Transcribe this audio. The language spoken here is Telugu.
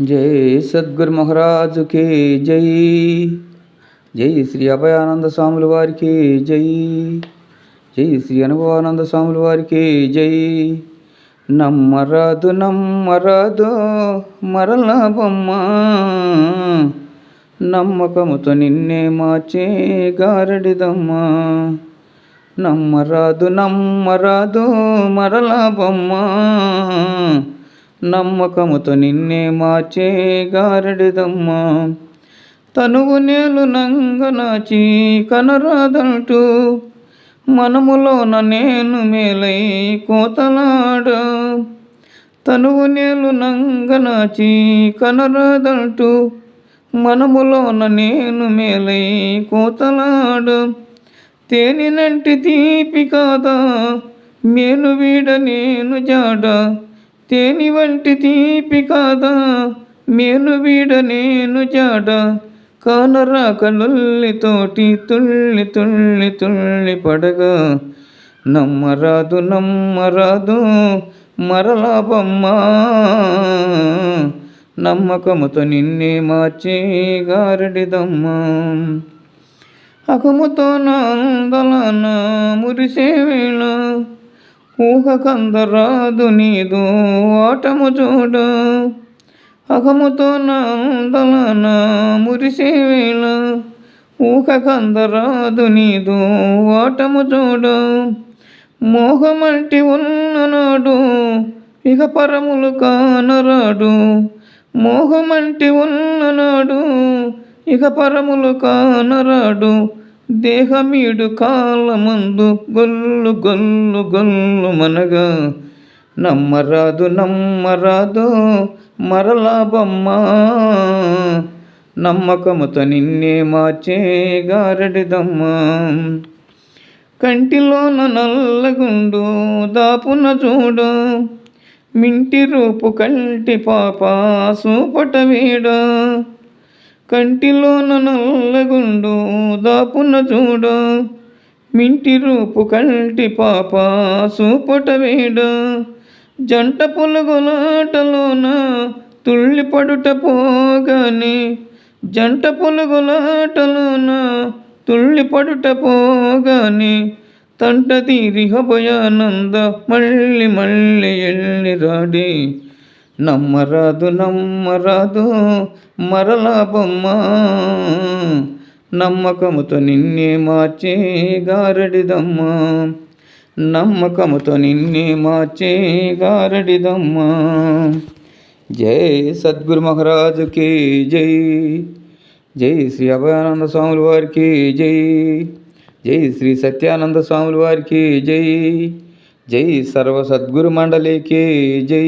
జై సద్గురు మహారాజుకి జై. జై శ్రీ అభయానంద స్వాముల వారికి జై. జై శ్రీ అనుభవానంద స్వాముల వారికి జై. నమ్మరాదు నమ్మరాదు మరల బొమ్మ నమ్మకముతో నిన్నే మార్చే గారడిదమ్మ. నమ్మరాదు నమ్మరాదు మరల బొమ్మ నమ్మకముతో నిన్నే మార్చే గారడిదమ్మ. తనువు నేలు నంగనాచి కనరాదంటూ మనములోన నేను మేలై కోతలాడ. తనువు నేలు నంగనాచి కనరాదంటూ మనములోన నేను మేలై కోతలాడ. తేనినంటి తీపి కాదా మేను వీడ నేను జాడ. తేని వంటి తీపి కాదా? మేను వీడ నేను జాడ? కానరా కనుల్లితోటి తుళ్ళి తుళ్ళి తుళ్ళి పడగా. నమ్మరాదు నమ్మరాదు మరలా బొమ్మా నమ్మకముతో నిన్నే మార్చే గారడిదమ్మ. అకముతో నందలన మురిసే వేళ ఊహ కందరాదు నీదు ఓటము చూడ. అహముతో నందలన మురిసే వేళ ఊహ కందరాదు నీదు ఓటము చూడు. మోహమంటి ఉన్ననాడు ఇక పరములు కానరాడు. మోహమంటి ఉన్ననాడు ఇక పరములు కానరాడు. దేహమీడు కాలమందు గొల్లు గొల్లు గొల్లు మనగా. నమ్మరాదు నమ్మరాదు మరలా బొమ్మ. నమ్మకముతో నిన్నే మార్చే గారడిదమ్మ కంటిలోన నల్లగుండు దాపున చూడు. మింటి రూపు కంటి పాప సూపట వీడ. కంటిలోన నల్లగుండు దాపున చూడ. మింటి రూపు కంటి పాప సూపట వేడ. జంట పులుగులాటలోన తుళ్ళి పడుట పోగానే జంట పులుగులాటలోన తుళ్ళి పడుట పోగానే తంట తీరి హభయానంద మళ్ళీ మళ్ళీ ఎళ్ళి నమ్మరాదు నమ్మరాదు మరల బొమ్మ. నమ్మకముతో నిన్నే మార్చే గారడిదమ్మ. నమ్మకముతో నిన్నే మార్చే గారడిదమ్మ. జై సద్గురు మహారాజుకి జై. జై శ్రీ అభయానంద స్వాముల వారికి జై. జై శ్రీ సత్యానంద స్వాముల వారికి జై. జై సర్వ సద్గురు మండలికి జై